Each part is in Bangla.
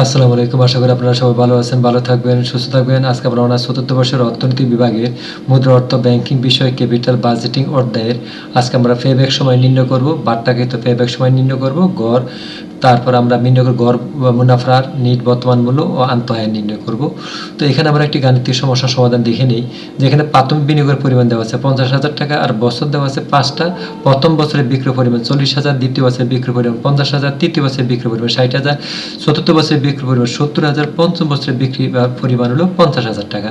আসসালামু আলাইকুম। আশা করি আপনারা সবাই ভালো আছেন, ভালো থাকবেন, সুস্থ থাকবেন। আজকে আমরা ওনার চতুর্থ বর্ষের অর্থনীতি বিভাগের মুদ্রা অর্থ ব্যাংকিং বিষয়ে ক্যাপিটাল বাজেটিং অধ্যায়ের আজকে আমরা ফেব্যাক সময় নির্ণয় করব। বার্তাকে তো ফে ব্যাক সময় নির্ণয় করব। গড় তারপর আমরা নির্ণয় করব গড় মুনাফার নিট বর্তমান মূল্য ও আন্তঃায় নির্ণয় করব। তো এখানে আমরা একটি গাণিতিক সমস্যার সমাধান দেখে নিই। যেখানে প্রাথমিক বিনিয়োগের পরিমাণ দেওয়া আছে পঞ্চাশ হাজার টাকা আর বছর দেওয়া আছে পাঁচটা। প্রথম বছরের বিক্রয় পরিমাণ চল্লিশ হাজার, দ্বিতীয় বছরের বিক্রয় পরিমাণ পঞ্চাশ হাজার, তৃতীয় বছরের বিক্রয় পরিমাণ ষাট হাজার, চতুর্থ বছরের বিক্রয় পরিমাণ সত্তর হাজার, পঞ্চম বছরের বিক্রি পরিমাণ হলো পঞ্চাশ হাজার টাকা।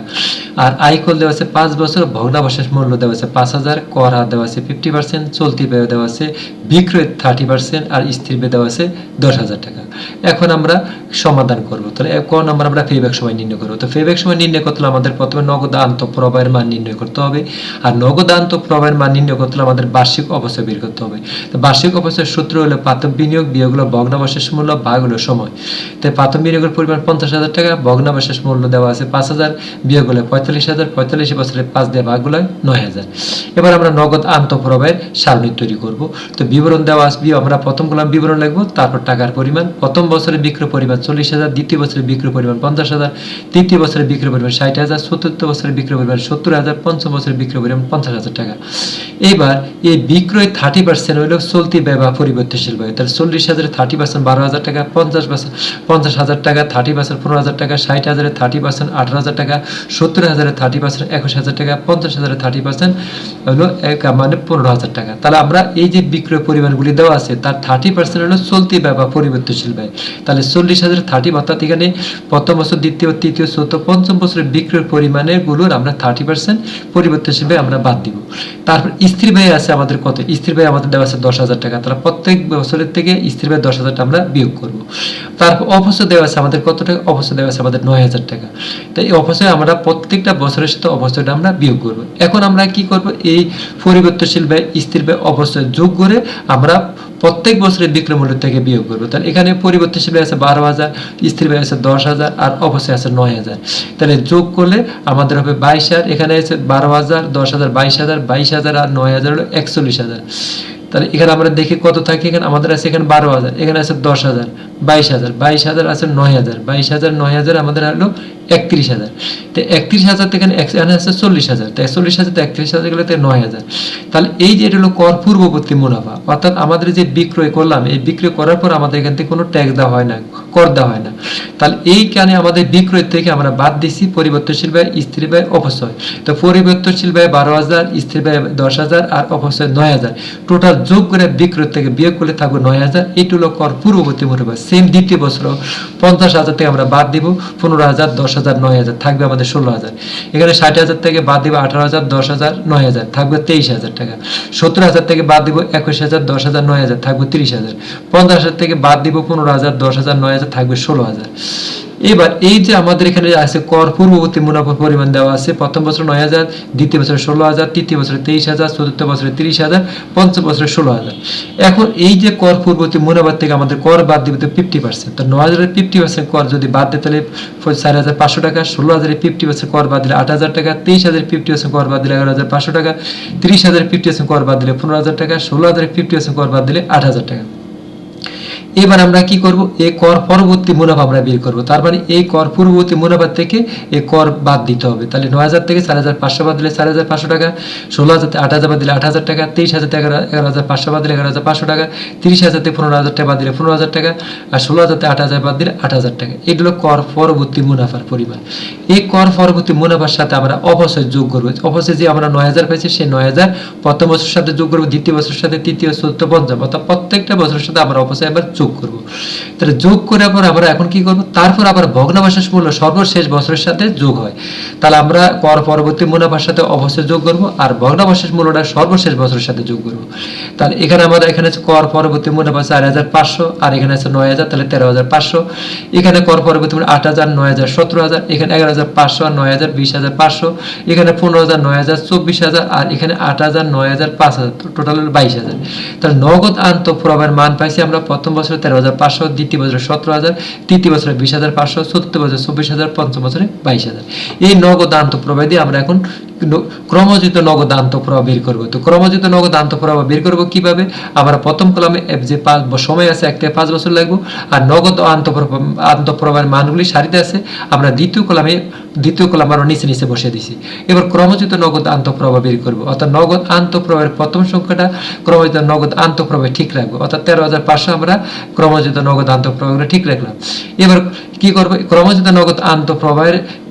আর আয়কল দেওয়া আছে পাঁচ বছর, ভগ্নাবশেষ মূল্য দেওয়া আছে পাঁচ হাজার, কর দেওয়া আছে ফিফটি পার্সেন্ট চলতি ব্যয় দেওয়া আছে, বিক্রয় থার্টি পার্সেন্ট আর স্থির ব্যয় দেওয়া আছে দশ হাজার টাকা। এখন আমরা সমাধান করব। তাহলে ক নম্বর আমরা ফেব্যাক সময় নির্ণয় করব। তো ফেব্যাক সময় নির্ণয় করতে হলে আমাদের প্রথমে নগদ আন্ত প্রবাহের মান নির্ণয় করতে হবে। আর নগদ আন্ত প্রবাহের মান নির্ণয় করতে হলে আমাদের বার্ষিক অবস্থা বের করতে হবে। তো বার্ষিক অবস্থার সূত্র হলো প্রাথমিক বিনিয়োগ বিয়োগ হলো ভগ্নাবশেষ মূল্য ভাগ হলো সময়। তো প্রাথমিক বিনিয়োগের পরিমাণ পঞ্চাশ হাজার টাকা, ভগ্নাবশেষ মূল্য দেওয়া আছে পাঁচ হাজার বিয়োগ হলে পঁয়তাল্লিশ হাজার, পঁয়তাল্লিশ বছরে পাঁচ দিয়ে ভাগ হলো নয় হাজার। এবার আমরা নগদ আন্ত প্রবাহের সারণী তৈরি করব। তো বিবরণ দেওয়া আসবে আমরা প্রথম কলাম বিবরণ লিখব, তারপর টাকার পরিমাণ, প্রথম বছরে বিক্রয় পরিমাণ চল্লিশ হাজার, দ্বিতীয় বছরে বিক্রয় পরিমাণ পঞ্চাশ হাজার, তৃতীয় বছরে বিক্রয় পরিমাণ ষাট হাজার, চতুর্থ বছরে বিক্রয় পরিমাণ সত্তর হাজার, পঞ্চম বছরে বিক্রয় পরিমাণ পঞ্চাশ হাজার টাকা। এবার এই বিক্রয় থার্টি পার্সেন্ট হইল চলতি ব্যয় বা পরিবর্তনশীল ব্যয়। তাহলে চল্লিশ হাজারে থার্টি পার্সেন্ট বারো হাজার টাকা, পঞ্চাশ পার্সেন্ট, পঞ্চাশ হাজার টাকা থার্টি পার্সেন্ট পনেরো হাজার টাকা, ষাট হাজারে থার্টি পার্সেন্ট আঠারো হাজার টাকা, সত্তর হাজারে থার্টি পার্সেন্ট একুশ হাজার টাকা, পঞ্চাশ হাজারে থার্টি পার্সেন্ট হলো মানে পনেরো হাজার টাকা। তাহলে আমরা এই যে বিক্রয় পরিমাণগুলি দেওয়া আছে, তার থার্টি পার্সেন্ট হলো চলতি ব্যয় বা পরিবর্তনশীল ব্যয়। তাহলে চল্লিশ হাজার থার্টি অর্থাৎ এখানে প্রথম বছর, দ্বিতীয়, তৃতীয়, চতুর্থ, পঞ্চম বছরের বিক্রয় পরিমাণেরগুলোর আমরা থার্টি পার্সেন্ট পরিবর্তনশীল ব্যয় আমরা বাদ দিব। তারপর স্ত্রী ব্যয় আছে আমাদের কত? স্ত্রী ব্যয় আমাদের দেওয়া আছে দশ হাজার টাকা। তাহলে প্রত্যেক বছরের থেকে স্ত্রী ব্যয় দশ হাজার টাকা আমরা বিয়োগ করব। তারপর অবশ্যই দেওয়া আছে আমাদের কত টাকা? অবশ্যই দেওয়া আছে আমাদের নয় হাজার টাকা। তাই এই অবশ্যই আমরা প্রত্যেকটা বছরের সাথে অবশ্যইটা আমরা বিয়োগ করব। এখন আমরা কি করব? এই পরিবর্তনশীল ব্যয় স্ত্রী ব্যয় অবশ্যই যোগ করে আমরা প্রত্যেক বছরের বিক্রম মূল্য থেকে বিয়োগ করব। তাহলে এখানে পরিবর্তনশীল আছে বারো হাজার স্ত্রী ব্যয় আছে দশ হাজার, আর অবশ্যই আছে নয় হাজার। তাহলে যোগ করলে আমাদের হবে বাইশ হাজার, এখানে আছে বারো হাজার, দশ হাজার, বাইশ হাজার বাইশ হাজার, আর নয় হাজার হলো একচল্লিশ হাজার। তাহলে এখানে আমরা দেখি কত থাকে? এখানে আমাদের আছে এখানে বারো হাজার, এখানে আছে দশ হাজার, বাইশ হাজার বাইশ হাজার আছে নয় হাজার, বাইশ হাজার, নয় হাজার আমাদের হলো একত্রিশ হাজার। তো একত্রিশ হাজার থেকে এখানে আছে চল্লিশ হাজার, তো চল্লিশ হাজার তো একত্রিশ হাজার গেলে তো নয় হাজার। তাহলে এই যে এটা হলো কর পূর্ববর্তী মুনাফা, অর্থাৎ আমাদের যে বিক্রয় করলাম, এই বিক্রয় করার পর আমাদের এখান থেকে কোনো ট্যাক্স দেওয়া হয় না, কর দেওয়া হয় না। তাহলে এই কারণে আমাদের বিক্রয় থেকে আমরা বাদ দিছি, পরিবর্তনশীল ব্যয় স্ত্রী ব্যয়, অপচয়। তো পরিবর্তনশীল ব্যয় বারো হাজার স্ত্রী ব্যয় দশ হাজার আর অপচয় নয় হাজার। টোটাল যোগ করে বিক্রয় থেকে বিয়োগ করলে থাকবে নয় হাজার। এইটা হলো কর পূর্ববর্তী মুনাফা সেম দ্বিতীয় বছর পঞ্চাশ হাজার থেকে আমরা বাদ দিব। পনেরো হাজার, দশ হাজার, নয় হাজার। থাকবে আমাদের ষোলো হাজার। এখানে ষাট হাজার থেকে বাদ দিব আঠারো হাজার, দশ হাজার, নয় হাজার। থাকবে তেইশ হাজার টাকা। সত্তর হাজার থেকে বাদ দিব একুশ হাজার, দশ হাজার, নয় হাজার। থাকবে তিরিশ হাজার। পঞ্চাশ হাজার থেকে বাদ দিব পনেরো হাজার, দশ হাজার, নয় হাজার। থাকবে ষোলো হাজার। এবার এই যে আমাদের এখানে আছে কর পূর্ববর্তী মুনাফার পরিমাণ দেওয়া আছে, প্রথম বছর নয় হাজার, দ্বিতীয় বছরে ষোলো হাজার, তৃতীয় বছরে তেইশ হাজার, চতুর্থ বছরে তিরিশ হাজার, পঞ্চম বছরে ষোলো হাজার। এখন এই যে কর পূর্ববর্তী মুনাফার থেকে আমাদের কর বাদ দিবে তো ফিফটি পার্সেন্ট তো নয় হাজারের ফিফটি পার্সেন্ট কর যদি বাদ দিতে তাহলে চার হাজার পাঁচশো টাকা, ষোলো হাজারের ফিফটি পার্সেন্ট কর বাদ দিলে আট হাজার টাকা, তেইশ হাজার ফিফটি পার্সেন্ট কর বাদ দিলে এগারো হাজার পাঁচশো টাকা, তিরিশ হাজার ফিফটি পার্সেন্ট কর বাদ দিলে পনেরো হাজার টাকা, ষোলো হাজারের ফিফটি পার্সেন্ট কর বাদ দিলে আট হাজার টাকা। এবার আমরা কি করব? এই কর পরবর্তী মুনাফা আমরা বের করব। তার মানে এই কর পূর্ববর্তী মুনাফা থেকে এই কর বাদ দিতে হবে। তাহলে নয় হাজার থেকে চার হাজার পাঁচশো বাদ দিলে চার হাজার পাঁচশো টাকা, ষোলো হাজার আট হাজার বাদ দিলে আট হাজার টাকা, তেইশ হাজার থেকে এগারো হাজার পাঁচশো বাদ দিলে এগারো হাজার পাঁচশো টাকা, তিরিশ হাজার থেকে পনেরো হাজার টাকা বাদ দিলে পনেরো হাজার টাকা, আর ষোলো হাজার আট হাজার বাদ দিলে আট হাজার টাকা। এগুলো কর পরবর্তী মুনাফার পরিমাণ। এই কর পরবর্তী মুনাফার সাথে আমরা অবশ্যই যোগ করব। অবশ্যই যে আমরা নয় হাজার পেয়েছি সেই নয় হাজার প্রথম বছরের সাথে যোগ করব, দ্বিতীয় বছরের সাথে তৃতীয়, চতুর্থ, পঞ্চম, অর্থাৎ প্রত্যেকটা বছরের সাথে আমরা অবশ্যই আবার যোগ করব। তাহলে যোগ করার পর আমরা এখন কি করব? তারপর আবার ভগ্নাবশেষ মূল্য সর্বশেষ বছরের সাথে যোগ হয়। তাহলে আমরা কর পরবর্তী মুনাফার সাথে অবশ্যই যোগ করব আর ভগ্নাবশেষ মূল্যটা সর্বশেষ বছরের সাথে যোগ করব। তাহলে এখানে আমাদের এখানে আছে কর পরবর্তী মুনাফা চার হাজার পাঁচশো আর এখানে আছে নয় হাজার, তাহলে তেরো হাজার পাঁচশো। এখানে কর পরবর্তী আট হাজার, নয় হাজার সতেরো হাজার, এখানে এগারো হাজার পাঁচশো আর নয় হাজার বিশ হাজার পাঁচশো। এখানে পনেরো হাজার, নয় হাজার চব্বিশ হাজার আর এখানে আট হাজার, নয় হাজার পাঁচ হাজার, টোটাল বাইশ হাজার। তাহলে নগদ আন্ত প্রবাহের মান পাইছি আমরা প্রথম বছরে তেরো হাজার পাঁচশো, দ্বিতীয় বছরে সতেরো হাজার, তৃতীয় বছরে বিশ হাজার পাঁচশো, চতুর্থ বছরে চব্বিশ হাজার, পঞ্চম বছরে বাইশ হাজার। এই নগদ আন্ত প্রবাহ দিয়ে আমরা এখন ক্রমজিত নগদ আন্তঃপ্রবাহ বের করব। তো ক্রমজিত নগদ আন্তঃপ্রবাহ বের করব কীভাবে? আমরা প্রথম কলামে যে পাঁচ সময় আছে, এক থেকে পাঁচ বছর লাগবে। আর নগদ আন্তঃপ্রবাহ আন্তঃপ্রবাহের মানগুলি সারিতে আছে। আমরা দ্বিতীয় কলামে, দ্বিতীয় কলাম আমরা নিচে নিচে বসিয়ে দিছি। এবার ক্রমজিত নগদ আন্তঃপ্রবাহ বের করব। অর্থাৎ নগদ আন্তঃপ্রবাহের প্রথম সংখ্যাটা ক্রমজিত নগদ আন্তঃপ্রবাহে ঠিক রাখব। অর্থাৎ তেরো হাজার পাঁচশো আমরা ক্রমজিত নগদ আন্তঃপ্রবাহগুলো ঠিক রাখলাম। এবার কি করব? ক্রমজিত নগদ সা- ক্র-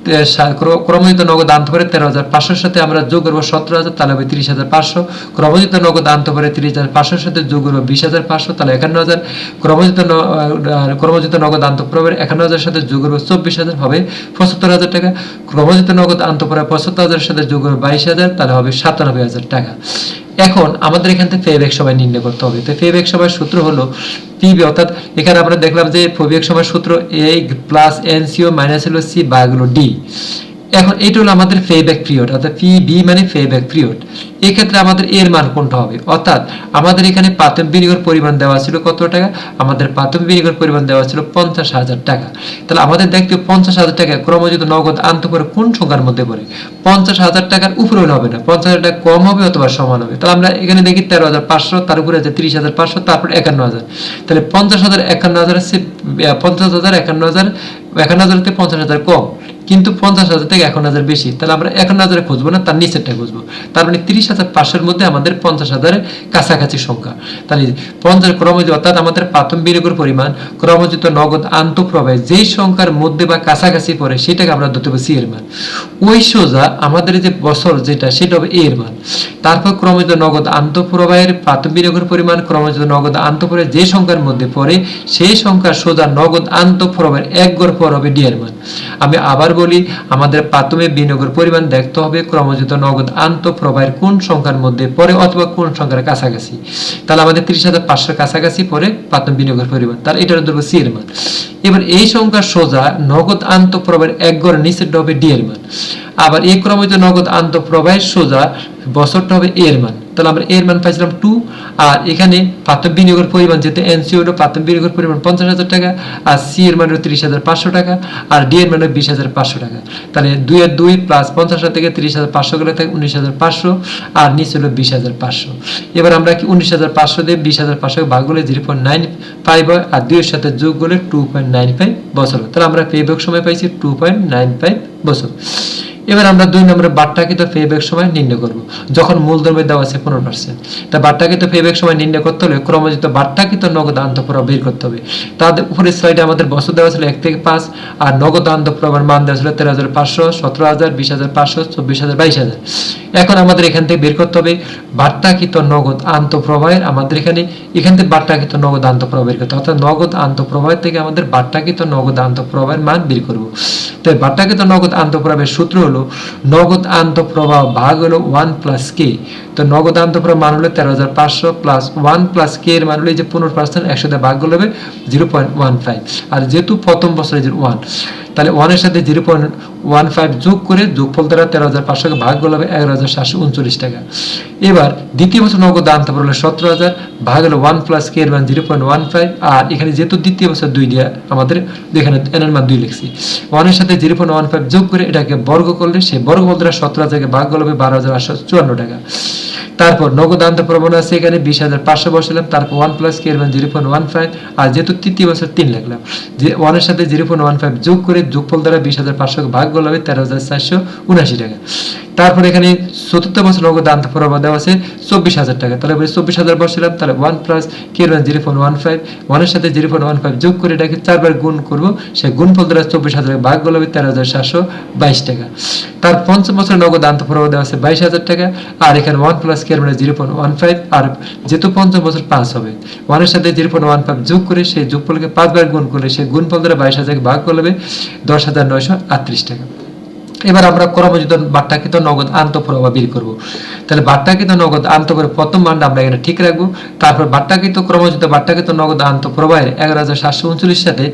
ক্রমজিত নগদ আন্তঃপ্রবাহের তেরো হাজার পাঁচশোর সাথে আমরা যোগ করব সতেরো হাজার, তাহলে হবে তিরিশ হাজার পাঁচশো। ক্রমজিত নগদ আন্তঃপ্রবাহের তিরিশ হাজার পাঁচশোর সাথে যোগ করব বিশ হাজার পাঁচশো, তাহলে একান্ন হাজার। ক্রমজিত ক্রমজিত নগদ আন্তঃপ্রবাহের একান্ন হাজার সাথে যোগ করব চব্বিশ হাজার, হবে পঁচাত্তর হাজার টাকা। ক্রমজিত নগদ আন্তঃপ্রবাহ পঁচাত্তর হাজারের সাথে যোগ করব বাইশ হাজার, তাহলে হবে সাতানব্বই হাজার টাকা। এখন আমাদের এখান থেকে ফেব্যাক সময় নির্ণয় করতে হবে। তো ফেব্যাক সময় সূত্র হলো পিবি অর্থাৎ এখানে আমরা দেখলাম যে ফেব্যাক সময় সূত্র A plus N CO minus হলো সি বা হলো ডি এখন এটা হলো আমাদের ফেব্যাক পিরিয়ড অর্থাৎ পি বি মানে ফেব্যাক পিরিয়ড এক্ষেত্রে আমাদের এর মান কোনটা হবে? অর্থাৎ আমাদের এখানে প্রাথমিক বিনিয়োগের পরিমাণ দেওয়া ছিল কত টাকা? আমাদের প্রাথমিক বিনিয়োগের পরিমাণ দেওয়া ছিল পঞ্চাশ হাজার টাকা। তাহলে আমাদের দেখতে পঞ্চাশ হাজার টাকা ক্রমজিত নগদ আনতে পারে কোন সংখ্যার মধ্যে পড়ে? পঞ্চাশ হাজার টাকার উপরে হলে হবে না। পঞ্চাশ হাজার টাকা কম হবে অথবা সমান হবে। তাহলে আমরা এখানে দেখি তেরো হাজার পাঁচশো, তার উপরে আছে তিরিশ হাজার পাঁচশো, তারপর একান্ন হাজার। তাহলে পঞ্চাশ হাজার একান্ন হাজার পঞ্চাশ হাজার একান্ন হাজার একান্ন হাজার থেকে পঞ্চাশ হাজার কম। কিন্তু পঞ্চাশ হাজার থেকে এখন হাজার বেশি। তাহলে আমরা একান্ন হাজারে খুঁজবো না, তার নিচেরটা খুঁজবো। তার মানে তিরিশ হাজার পাঁচশোর মধ্যে আমাদের পঞ্চাশ হাজারের কাছাকাছি সংখ্যা। তাহলে পঞ্চাশ ক্রমজিত অর্থাৎ আমাদের প্রাথমিক বিনিয়োগের পরিমাণ ক্রমজিত নগদ আন্তঃপ্রবাহে যেই সংখ্যার মধ্যে বা কাছাকাছি পড়ে, সেটাকে আমরা ধরতে পারি এর মান। ওই সোজা আমাদের যে বছর যেটা, সেটা হবে এর মান। তারপর ক্রমজিত নগদ আন্তঃপ্রবাহের প্রাথমিক বিনিয়োগের পরিমাণ ক্রমজিত নগদ আন্তঃপ্রবাহের যে সংখ্যার মধ্যে পড়ে, সেই সংখ্যার সোজা নগদ আন্তঃপ্রবাহের এক গড় পর হবে ডি এর মান। আমি আবার বলি, আমাদের প্রাথমিক বিনিয়োগের পরিমাণ দেখতে হবে ক্রমজিত নগদ আন্ত প্রবাহের কোন সংখ্যার মধ্যে পরে অথবা কোন সংখ্যার কাছাকাছি। তাহলে আমাদের তিরিশ হাজার পাঁচশোর কাছাকাছি পরে প্রাথমিক বিনিয়োগের পরিমাণ। তাহলে এটা ধরবো সি এর মান এবার এই সংখ্যা সোজা, নগদ আন্ত প্রবাহের এক গড় নিচে ডবে ডি এর মান। আবার এই ক্রমিত নগদ আন্ত প্রবাহের সোজা বছরটা হবে এর মান। তাহলে আমরা এর মান পাইছিলাম টু আর এখানে প্রাথমিক বিনিয়োগের পরিমাণ যেহেতু এনসি হলো প্রাথমিক বিনিয়োগের পরিমাণ পঞ্চাশ হাজার টাকা, আর সি এর মান হলো হাজার পাঁচশো টাকা, আর ডি এর মান হলো বিশ হাজার পাঁচশো টাকা। তাহলে দুই আর দুই প্লাস পঞ্চাশ হাজার থেকে তিরিশ হাজার পাঁচশো গেলে থাকে উনিশ হাজার পাঁচশো, আর নিচে হলো বিশ হাজার পাঁচশো। এবার আমরা কি উনিশ হাজার পাঁচশো দিয়ে বিশ হাজার পাঁচশো ভাগ হলে জিরো পয়েন্ট নাইন ফাইভ হয়, আর দুইয়ের সাথে যোগ করলে টু পয়েন্ট নাইন ফাইভ বছর। তাহলে আমরা পেব্যাক সময় পাইছি টু পয়েন্ট নাইন ফাইভ বছর। এবার আমরা দুই নম্বরে বাট্টাকৃত পেব্যাক সময় নির্ণয় করব, যখন মূলধর্মে দেওয়া আছে পনেরো পার্সেন্ট তা বাট্টাকৃত পেব্যাক সময় নির্ণয় করতে হলে ক্রমজিত বাট্টাকৃত নগদ আন্তঃপ্রবাহ বের করতে হবে। তাদের উপরের স্লাইডে আমাদের বছর দেওয়া ছিল এক থেকে পাঁচ, আর নগদ আন্তঃপ্রবাহের মান দেওয়া ছিল তেরো হাজার পাঁচশো, সতেরো হাজার, বিশ হাজার, পাঁচশো, চব্বিশ হাজার, বাইশ হাজার। এখন আমাদের এখান থেকে বের করতে হবে বাট্টাকৃত নগদ আন্তঃপ্রবাহের, আমাদের এখানে এখান থেকে বাট্টাকৃত নগদ আন্তঃপ্রবাহ বের করতে অর্থাৎ নগদ আন্তঃপ্রবাহের থেকে আমাদের বাট্টাকৃত নগদ আন্তঃপ্রবাহের মান বের করব। তো বাট্টাকৃত নগদ আন্তঃপ্রবাহের সূত্র হলো নগদ আন্তঃপ্রবাহ ভাগ হলো ওয়ান প্লাস কে তো নগদ আন্তঃপ্রবাহ মান হলো তেরো হাজার পাঁচশো প্লাস ওয়ান প্লাস কে এর মান হলো যে পনেরো পার্সেন্ট একশো দিয়ে ভাগ হলে হবে জিরো পয়েন্ট ওয়ান ফাইভ আর যেহেতু প্রথম বছরে ওয়ান তাহলে ওয়ানের সাথে জিরো পয়েন্ট ওয়ান ফাইভ যোগ করে যোগফল দ্বারা তেরো হাজার পাঁচশোকে ভাগ করলে হবে এগারো হাজার সাতশো উনচল্লিশ টাকা। এবার দ্বিতীয় বছর নগদ আন্তঃপ্রবাহ হলো সতেরো হাজার, ভাগ হলো ওয়ান প্লাস কে এর মান জিরো পয়েন্ট ওয়ান ফাইভ আর এখানে যেহেতু দ্বিতীয় বছর দুই দিয়ে আমাদের এখানে এন এর মান দুই লিখছি ওয়ানের সাথে জিরো পয়েন্ট ওয়ান ফাইভ যোগ করে এটাকে বর্গ করলে সেই বর্গফল দ্বারা সতেরো হাজারকে ভাগ করলে হবে বারো হাজার আটশো চুয়ান্ন টাকা। তারপর নগদ আন্তঃপ্রবণ আছে এখানে বিশ হাজার পাঁচশো বসালাম, তারপর ওয়ান প্লাস কে এর মান জিরো পয়েন্ট ওয়ান ফাইভ আর যেহেতু তৃতীয় বছর তিন লিখলাম, যে ওয়ানের সাথে জিরো পয়েন্ট ওয়ান ফাইভ যোগ করে যোগফল দ্বারা বিশ হাজার পাঁচশো ভাগ করলে হবে তেরো হাজার চারশো উনাশি টাকা। তারপর এখানে চতুর্থ বছর নগদ আন্তঃপ্রবাহ দেওয়া আছে, চব্বিশ হাজার টাকা। তাহলে এবারে চব্বিশ হাজার বসছিলাম, তাহলে one plus K one zero point one five ওয়ানের সাথে জিরো পয়েন্ট ওয়ান ফাইভ যোগ করে এটাকে চারবার গুণ করব সেই গুণফল দ্বারা চব্বিশ হাজার ভাগ করলে হবে তেরো হাজার সাতশো বাইশ টাকা। তার পঞ্চম বছর নগদ আন্তঃপ্রবাহ দেওয়া আছে, বাইশ হাজার টাকা, আর এখানে one plus K zero point one five আর যেহেতু পঞ্চম বছর পাঁচ হবে ওয়ানের সাথে জিরো পয়েন্ট ওয়ান ফাইভ যোগ করে সেই যোগফলকে পাঁচবার গুণ করলে সেই গুণফল দ্বারা বাইশ হাজারকে ভাগ করলে হবে দশ হাজার নয়শো আটত্রিশ টাকা। এবার আমরা ক্রমজিত বাট্টাকৃত নগদ আন্তঃপ্রবাহ বের করব। তাহলে বাট্টাকৃত নগদ আন্তঃপ্রবাহ প্রথম মানটা আমরা এখানে ঠিক রাখব। তারপর বাট্টাকৃত ক্রমজিত বাট্টাকৃত নগদ আন্তঃপ্রবাহের এগারো হাজার সাতশো উনচল্লিশ সাথে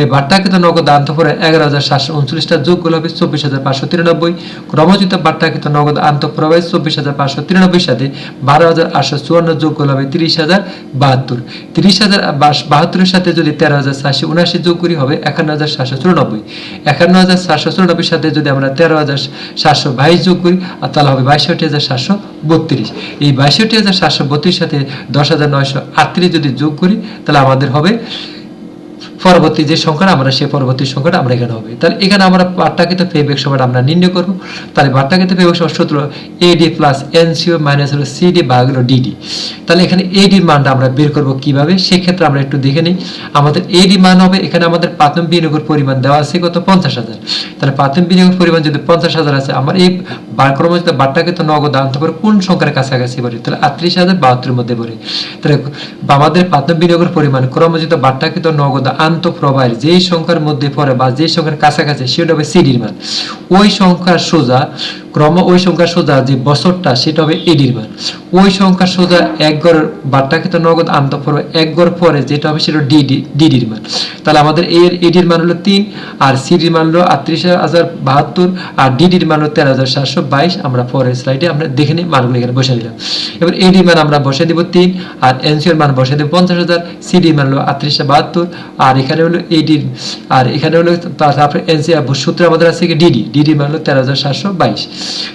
এই বাট্টাকৃত নগদ আন্তঃপ্রবাহের এগারো হাজার সাতশো উনচল্লিশটা যোগ করলে হবে চব্বিশ হাজার পাঁচশো তিরানব্বই। ক্রমজিত বাট্টাকৃত নগদ আন্তঃপ্রবাহের চব্বিশ হাজার পাঁচশো তিরানব্বই সাথে বারো হাজার আটশো চুয়ান্ন যোগ করলে হবে তিরিশ হাজার বাহাত্তর। তিরিশ হাজার বাহাত্তরের সাথে যদি তেরো হাজার সাতশো উনআশি যোগ করি হবে একান্ন হাজার সাতশো চুরানব্বই। একান্ন হাজার সাতশো চুরানব্বই সাথে যদি আমরা আমরা তেরো হাজার সাতশো বাইশ যোগ করি, আর তাহলে হবে বাইষট্টি হাজার সাতশো বত্রিশ। এই বাইষট্টি হাজার সাতশো বত্রিশ সাথে দশ হাজার নয়শো আটত্রিশ যদি যোগ করি, তাহলে আমাদের হবে পরবর্তী যে সংখ্যাটা আমরা সেই পরবর্তী সংখ্যাটা আমরা এখানে হবে। তাহলে এখানে আমরা বাট্টাকৃত পেবেক সময়টা আমরা নির্ণয় করব। তাহলে বাট্টাকৃত পেবেক সময় সূত্র এডি প্লাস এনসিও মাইনাস হলো সিডি ভাগ হলো ডিডি তাহলে এখানে এডির মানটা আমরা বের করব কীভাবে? সেক্ষেত্রে আমরা একটু দেখে নিই। আমাদের এডি মান হবে, এখানে আমাদের প্রাথমিক বিনিয়োগের পরিমাণ দেওয়া আছে কত? পঞ্চাশ হাজার। তাহলে প্রাথমিক বিনিয়োগের পরিমাণ যদি পঞ্চাশ হাজার আছে, আমার এই ক্রমজিত বাট্টাকৃত নগদ আনতে পারে, কোন সংখ্যার কাছাকাছি পড়ে? তাহলে আটত্রিশ হাজার বাহাত্তরের মধ্যে পড়ে। তাহলে আমাদের প্রাথমিক বিনিয়োগের পরিমাণ ক্রমজিত বাট্টাকৃত নগদ আন্ত প্রবাহের, যেই সংখ্যার মধ্যে পড়ে বা যেই সংখ্যার কাছাকাছি, সেটা হবে সিডির মান। ওই সংখ্যার সোজা ক্রম ওই সংখ্যার সোজা যে বছরটা, সেটা হবে এডির মান ওই সংখ্যার সোজা এক গড় বাট্টাকৃত নগদ আন্ত প্রবাহ এক গড় পরে যেটা হবে সেটা ডিডি ডিডির মান তাহলে আমাদের এর এডির মান হলো তিন, আর সিডির মান হলো আটত্রিশ হাজার বাহাত্তর, আর ডিডির মান হলো তেরো হাজার সাতশো বাইশ। আমরা পরের স্লাইডে আমরা দেখে নিই মানগুলো এখানে বসে দিলাম। এবার এডির মান আমরা বসে দিব তিন, আর এনসিওর মান বসে দেব পঞ্চাশ হাজার সিডির মান হলো আটত্রিশশো বাহাত্তর, আর এখানে হলো এডির আর এখানে হলো তারপরে এনসি সূত্র আমাদের আছে ডিডি ডিডি মান হলো তেরো হাজার সাতশো বাইশ।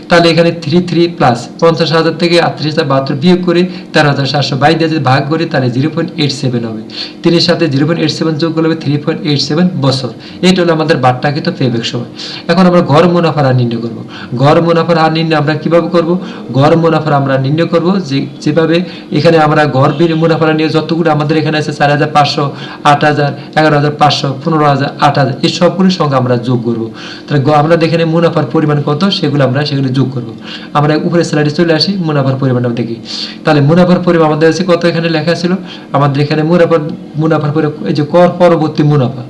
তাহলে এখানে থ্রি থ্রি প্লাস পঞ্চাশ হাজার থেকে আটত্রিশ হাজার বাহাত্তর বিয়োগ করে তেরো হাজার সাতশো বাইশ দিয়ে ভাগ করি, তাহলে জিরো পয়েন্ট এইট সেভেন হবে। তিনের সাথে জিরো পয়েন্ট এইট সেভেন যোগ করলে হবে থ্রি পয়েন্ট এইট সেভেন বছর। এটা হলো আমাদের বাট্টাকৃত পেবেক সময়। এখন আমরা গড় মুনাফার হার নির্ণয় করব। গড় মুনাফার হার নির্ণয় আমরা কীভাবে করব? গড় মুনাফার আমরা নির্ণয় করব যে যেভাবে এখানে আমরা গড় মুনাফার নিয়ে যতগুলো আমাদের এখানে আছে, চার হাজার পাঁচশো, আট হাজার, এগারো হাজার পাঁচশো, পনেরো হাজার, আট হাজার, এই সবগুলোর সঙ্গে আমরা যোগ করব। তাহলে আমরা দেখে মুনাফার পরিমাণ কত, সেগুলো আমরা সেগুলো যোগ করব। আমরা উপরে স্লাইডে চলে আসি, মুনাফার পরিমাণ দেখি। তাহলে মুনাফার পরিমাণ আমাদের আছে কত এখানে লেখা ছিল? আমাদের এখানে মুনাফার মুনাফার পরে, এই যে কর পরবর্তী মুনাফা।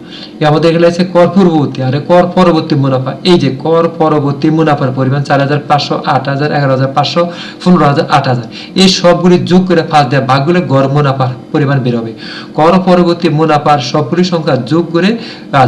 আমাদের এখানে আছে কর পূর্ববর্তী। আর কর পরবর্তী মুনাফা, এই যে কর পরবর্তী মুনাফার পরিমাণ চার হাজার পাঁচশো, আট হাজার, এগারো হাজার পাঁচশো, পনেরো হাজার, আট হাজার। এই সবগুলি যোগ করে ফাঁস দেওয়া ভাগগুলো গড় মুনাফার পরিমাণ বেরোবে। কর পরবর্তী মুনাফার সবগুলি সংখ্যা যোগ করে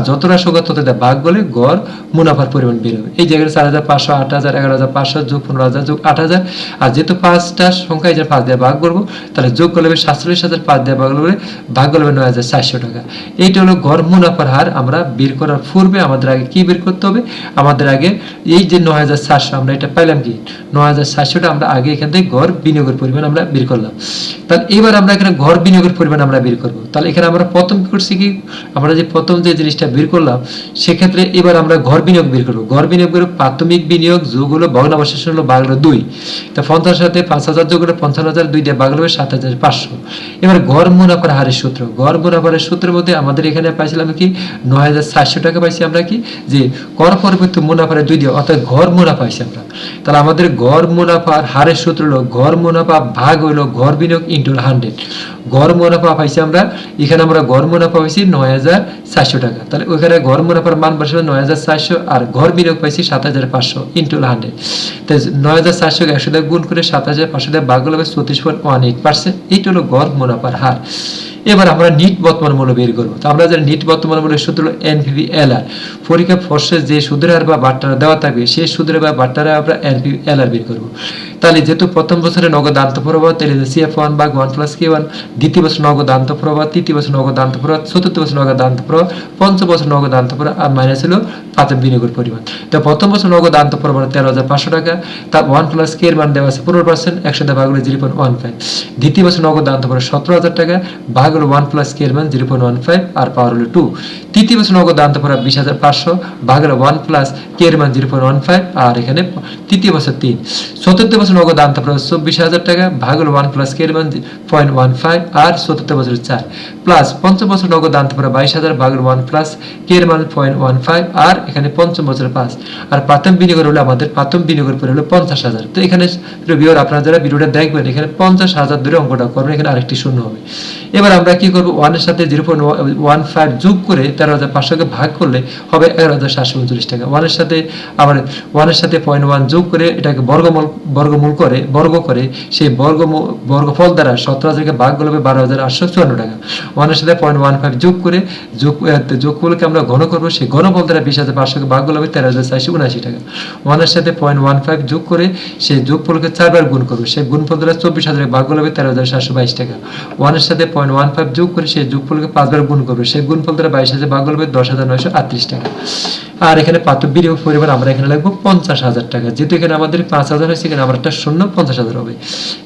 যতটা সংখ্যা তত ভাগ বলে গড় মুনাফার পরিমাণ বেরোবে। এই জায়গায় চার হাজার পাঁচশো, আট হাজার এগারো হাজার পাঁচশো যোগ পনেরো হাজার যোগ আট হাজার। আর যেহেতু পাঁচটা সংখ্যা এই পাঁচ দিয়ে ভাগ করব, তাহলে যোগ করলে সাতচল্লিশ হাজার, পাঁচ দিয়ে ভাগ করলে ভাগ করলে নয় হাজার চারশো টাকা। এইটা হলো গড় মুনাফার হার আমরা বের করার পূর্বে আমাদের আগে কি বের করতে হবে? আমাদের আগে এই যে নয় হাজার চারশো, আমরা এটা পাইলাম কি? নয় হাজার চারশোটা আমরা আগে এখান থেকে গড় বিনিয়োগের পরিমাণ আমরা বের করলাম। তাহলে এবার আমরা এখানে গড় বিনিয়োগের পরিমাণ আমরা বের করব। তাহলে এখানে আমরা প্রথম কি করছি কি? আমরা যে প্রথম যে জিনিসটা বের করলাম, সেক্ষেত্রে এবার আমরা ঘর বিনিয়োগ বের করব। ঘর বিনিয়োগ করে প্রাথমিক বিনিয়োগ যোগ হলো ভগ্নাবশেষ হলো বাগলো দুই। তা পঞ্চাশ সাথে পাঁচ হাজার যোগ হলো পঞ্চান্ন হাজার, দুই দিয়ে বাগলো হবে সাত হাজার পাঁচশো। এবার গড় মুনাফার হারের সূত্র। গড় মুনাফারের সূত্রের মধ্যে আমাদের এখানে পাইছিলাম কি? নয় হাজার চারশো টাকা পাইছি আমরা কি? যে কর পরবর্তী মুনাফার দুই দিয়ে, অর্থাৎ ঘর মুনাফা পাইছি আমরা। তাহলে আমাদের গড় মুনাফার হারের সূত্র হলো, গড় মুনাফা ভাগ হলো ঘর বিনিয়োগ ইন্টু হান্ড্রেড গড় মুনাফা পাইছি আমরা, এখানে আমরা গড় মুনাফা পাইছি নয় হাজার চারশো টাকা। তাহলে ওইখানে গড় মুনাফার মান বসাবে নয় হাজার চারশো আর ঘর বিনিয়োগ পাইছি সাত হাজার পাঁচশো ইন্টু হান্ড্রেড। তাই নয় হাজার চারশো একশো গুণ করে সাত হাজার পাঁচশো টাকা ভাগ হবে চৌত্রিশ পয়েন্ট ওয়ান এইট পার্সেন্ট এইটা হলো গড় মুনাফার হার। এবার আমরা নিট বর্তমান মূল্য বের করব। তো আমরা যারা নিট বর্তমান মূল্যের সূত্র হলো এনপিভি এলআর পরীক্ষা ফর্সে যে সুদের হার বা বাট্টারা দেওয়া থাকবে, সেই সুদের বা বাট্টারা আমরা এনপিভি এলআর বের করব। তাহলে যেহেতু প্রথম বছরে নগদ আন্তঃপ্রবাহ তাহলে সিএফ ওয়ান বা ওয়ান প্লাস কে ওয়ান দ্বিতীয় বছর নগদ আন্তঃপ্রবাহ তৃতীয় বছর নগদ আন্তঃপ্রবাহ চতুর্থ বছর নগদ আন্তঃপ্রবাহ পঞ্চম বছর নগদ আন্তঃপ্রবাহ আর মাইনাস হলো প্রাথমিক বিনিয়োগের পরিমাণ। তো প্রথম বছর নগদ আন্তঃপ্রবাহ তেরো হাজার পাঁচশো টাকা, তার ওয়ান প্লাস কে এর মান দেওয়া আছে পনেরো পার্সেন্ট একসাথে ভাগ হলো জিরো পয়েন্ট ওয়ান ফাইভ দ্বিতীয় বছর নগদ আন্তঃপ্রবাহ সতেরো হাজার টাকা, ভাগ হলো ওয়ান প্লাস কে এর মান জিরো পয়েন্ট ওয়ান ফাইভ আর পাওয়ার হলো টু তৃতীয় বছর নগদ আন্তঃপ্রবাহ বিশ হাজার পাঁচশো। ভাগ ওয়ান প্লাস কে এর মান জিরো পয়েন্ট ওয়ান ফাইভ আর এখানে তৃতীয় বছর তিন। চতুর্থ বছর নগদ আন্তঃপ্রবাহ চব্বিশ হাজার টাকা। ভাগ ওয়ান প্লাস কে এর মান পয়েন্ট ওয়ান ফাইভ আর চতুর্থ বছর চার। প্লাস পঞ্চম বছর নগদ আন্তঃপ্রবাহ বাইশ হাজার। ভাগ ওয়ান প্লাস কে এর মান পয়েন্ট ওয়ান ফাইভ আর এখানে পঞ্চম বছর পাঁচ। আর প্রাথমিক বিনিয়োগ হলো আমাদের প্রাথমিক বিনিয়োগের পরে হলো পঞ্চাশ হাজার। তো এখানে ভিওর আপনারা যারা ভিডিওটা দেখবেন, এখানে পঞ্চাশ হাজার ধরে অঙ্কটা করবেন। এখানে আরেকটি শূন্য হবে। এবার আমরা কি করব? ওয়ানের সাথে জিরো পয়েন্ট ওয়ান ফাইভ যোগ করে তেরো হাজার পাঁচশোকে ভাগ করলে হবে এগারো হাজার সাতশো উনচল্লিশ টাকা। ওয়ানের সাথে আবার ওয়ানের সাথে পয়েন্ট ওয়ান যোগ করে এটাকে বর্গমূল বর্গমূল করে, বর্গ করে, সেই বর্গ বর্গফল দ্বারা সতেরো হাজারকে ভাগ করলে হবে বারো হাজার আটশো চুয়ান্ন টাকা। ওয়ানের সাথে পয়েন্ট ওয়ান ফাইভ যোগ করে, যোগ যোগফলকে আমরা ঘন করব, সেই ঘনফল দ্বারা বিশ হাজার পাঁচশোকে ভাগ করলে হবে তেরো হাজার চারশো উনআশি টাকা। ওয়ানের সাথে পয়েন্ট ওয়ান ফাইভ যোগ করে, সেই যোগফলকে চারবার গুণ করব, সেই গুণফল দ্বারা চব্বিশ হাজারে ভাগ করলে হবে তেরো হাজার সাতশো বাইশ টাকা। ওয়ানের সাথে পয়েন্ট ওয়ান ফাইভ যোগ করে সেই যোগফলকে পাঁচবার গুণ করবে। সেই গুণফল দ্বারা বাইশ হাজার ভাগ করবে দশ হাজার নয়শো আটত্রিশ টাকা। আর এখানে বিনিয়োগ পরিমাণ আমরা এখানে লাগবো পঞ্চাশ হাজার টাকা। যেহেতু এখানে আমাদের পাঁচ হাজার হয়েছে, এখানে আমরা একটা শূন্য, পঞ্চাশ হাজার হবে।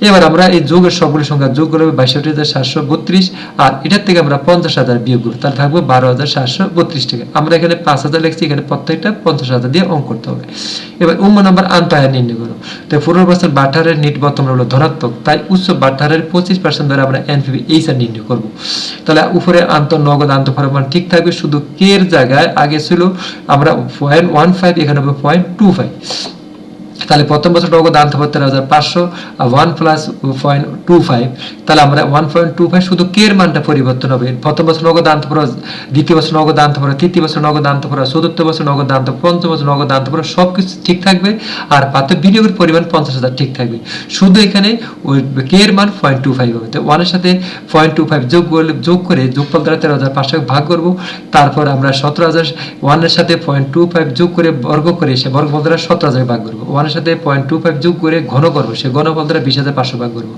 এবার আমরা এই যোগের সবগুলি সংখ্যা যোগ করলে হবে হাজার সাতশো বত্রিশ, আর এটার থেকে আমরা পঞ্চাশ হাজার বিয়োগ করব। তাহলে থাকবে বারো হাজার সাতশো বত্রিশ টাকা। আমরা এখানে পাঁচ হাজার লিখছি, এখানে প্রত্যেকটা পঞ্চাশ হাজার দিয়ে অঙ্ক করতে হবে। এবার উম্ম নাম্বার আনপায়ার নির্ণয় করো। তো পনেরো পার্সেন্ট বাটারের নিট বর্তমান হলো ধনাত্মক, তাই উচ্চ বাটারের পঁচিশ পার্সেন্ট ধরে আমরা এনপিবি এই সার নির্ণয় করব। তাহলে উপরে আন্ত, নগদ আন্ত পরিমাণ ঠিক থাকবে, শুধু কে এর জায়গায় আগে ছিল আমরা পয়েন্ট ওয়ান ফাইভ এখানে হবে পয়েন্ট টু ফাইভ তাহলে প্রথম বছর আনতে হবে তেরো হাজার পাঁচশো one plus point two five তাহলে আমরা ওয়ান পয়েন্ট টু ফাইভ শুধু কে এর মানটা পরিবর্তন হবে। প্রথম বছর নগদ আনতে পারো দ্বিতীয় বছর নগদ আনতে পারো তৃতীয় বছর নগদ আনতে পারো চতুর্থ বছর নগদ পারো পঞ্চম বছর নগদ আনতে পারো সব কিছু ঠিক থাকবে, আর পাত্র বিনিয়োগের পরিমাণ পঞ্চাশ হাজার ঠিক থাকবে। শুধু এখানে ওই কে মান পয়েন্ট টু ফাইভ হবে। তো ওয়ানের সাথে পয়েন্ট টু ফাইভ যোগ করলে যোগ করে যোগফল দ্বারা তেরো হাজার পাঁচশো ভাগ করব। তারপর আমরা সতেরো হাজার ওয়ানের সাথে পয়েন্ট টু ফাইভ যোগ করে বর্গ করে সে বর্গফল দ্বারা সতেরো হাজার ভাগ করব। ওয়ানের সাথে পয়েন্ট টু ফাইভ যোগ করে ঘন করব। সে ঘনফল দ্বারা বিশ হাজার পাঁচশো ভাগ করব।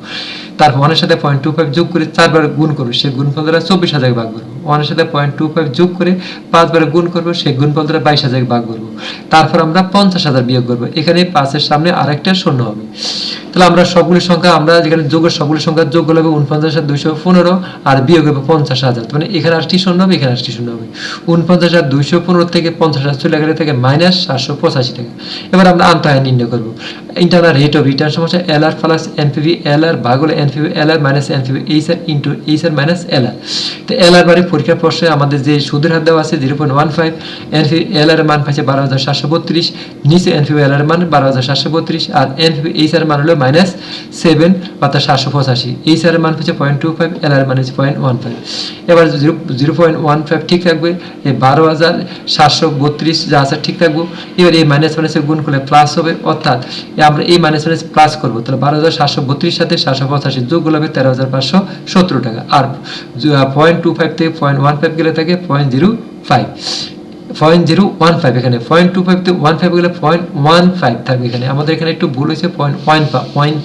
তারপর ওয়ানের সাথে পয়েন্ট টু ফাইভ যোগ করে চারবার গুণ করব। সে গুণফল দ্বারা চব্বিশ হাজার ভাগ করব। ওয়ানের সাথে পয়েন্ট টু ফাইভ যোগ করে পাঁচবার গুণ করব। সে গুণফল দ্বারা বাইশ হাজার ভাগ করব। তারপর আমরা পঞ্চাশ হাজার বিয়োগ করব। এখানে পাঁচের সামনে আরেকটা শূন্য হবে। তাহলে আমরা সবগুলি সংখ্যা, আমরা যেখানে যোগের সবগুলি সংখ্যা যোগ করলে হবে উনপঞ্চাশ হাজার দুইশো পনেরো আর বিয়োগ হবে পঞ্চাশ হাজার। মানে এখানে আসটি শূন্য হবে, এখানে আসটি শূন্য হবে। উনপঞ্চাশ হাজার দুইশো পনেরো থেকে পঞ্চাশ হাজার চলে গেলে থেকে মাইনাস সাতশো পঁচাশি টাকা। এবার আমরা আন্তঃায় নির্ণয় করব ইন্টারনাল রেট অফ রিটার্ন সমস্যা এল আর প্লাস এনপিভি এল আর ভাগ হলে NPV L R minus NPV H R into H R minus L R তো এল আর মানে পরীক্ষার প্রশ্নে আমাদের যে সুদের হার দেওয়া আছে zero point one five NP L R মান পাইছে বারো হাজার সাতশো বত্রিশ, নিচে এনপিভি এল আর মান বারো হাজার সাতশো বত্রিশ, আর এনপিভি এইচ আর মান হলো মাইনাস সেভেন অর্থাৎ সাতশো পঁচাশি। এইচ আর মান হচ্ছে point two five L R মান হচ্ছে পয়েন্ট ওয়ান ফাইভ এবার zero zero point one five ঠিক থাকবে এই বারো হাজার সাতশো বত্রিশ যা আছে ঠিক থাকব। এবার এই মাইনাস মাইনাসে গুণ করলে প্লাস হবে, অর্থাৎ আমরা এই মাইনাস মাইনাস প্লাস করব। তাহলে বারো হাজার সাতশো বত্রিশ সাথে সাতশো পঁচাশি যোগগুলো হবে তেরো হাজার পাঁচশো সত্তর টাকা। আর পয়েন্ট টু ফাইভ থেকে পয়েন্ট ওয়ান ফাইভ গেলে থাকে point zero five point zero one five এখানে। Point two five one five গেলে পয়েন্ট ওয়ান ফাইভ থাকবে এখানে। আমাদের এখানে একটু ভুল হয়েছে point point point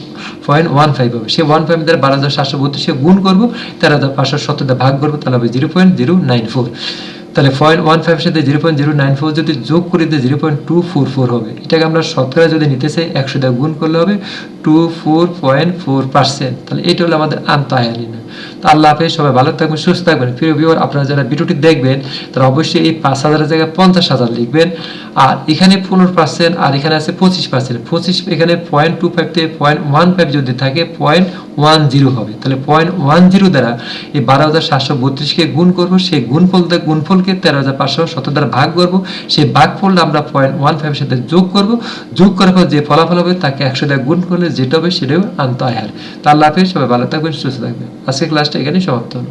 point one five হবে। সে ওয়ান ফাইভ দ্বারা বারো হাজার সাতশো বত্রিশে গুণ করব, তেরো হাজার পাঁচশো সত্তর ভাগ করব, তাহলে হবে zero point zero nine four তাহলে পয়েন্ট ওয়ান ফাইভ সাথে zero point zero nine four যদি যোগ করে দিই zero point two four four হবে। এটাকে আমরা শতকরা যদি নিতে চাই, একশো দ্বারা গুণ করলে হবে two four point four percent তাহলে এটা হলো আমাদের আন্ত না তো আল্লাহ হাফেজ, সবাই ভালো থাকবেন, সুস্থ থাকবেন। প্রিয় ভিউয়ার আপনারা যারা ভিডিওটি দেখবেন, তারা অবশ্যই এই পাঁচ হাজারের জায়গায় পঞ্চাশ হাজার লিখবেন। আর এখানে পনেরো পার্সেন্ট আর এখানে আছে পঁচিশ পার্সেন্ট পঁচিশ এখানে পয়েন্ট টু ফাইভ থেকে পয়েন্ট ওয়ান ফাইভ যদি থাকে পয়েন্ট ওয়ান জিরো হবে। তাহলে পয়েন্ট ওয়ান জিরো দ্বারা এই বারো হাজার সাতশো বত্রিশকে গুণ করব। সেই গুণফল গুণফলকে তেরো হাজার পাঁচশো সত্তর দ্বারা ভাগ করব। সেই ভাগফলটা আমরা পয়েন্ট ওয়ান ফাইভের সাথে যোগ করব। যোগ করার পর যে ফলাফল হবে, তাকে একশো দিয়ে গুণ করলে যেটা হবে সেটাও আন্ত আয়ার তার লাভে সবাই ভালো থাকবেন, সুস্থ থাকবেন। আজকে ক্লাসটা এখানেই সমাপ্ত হলো।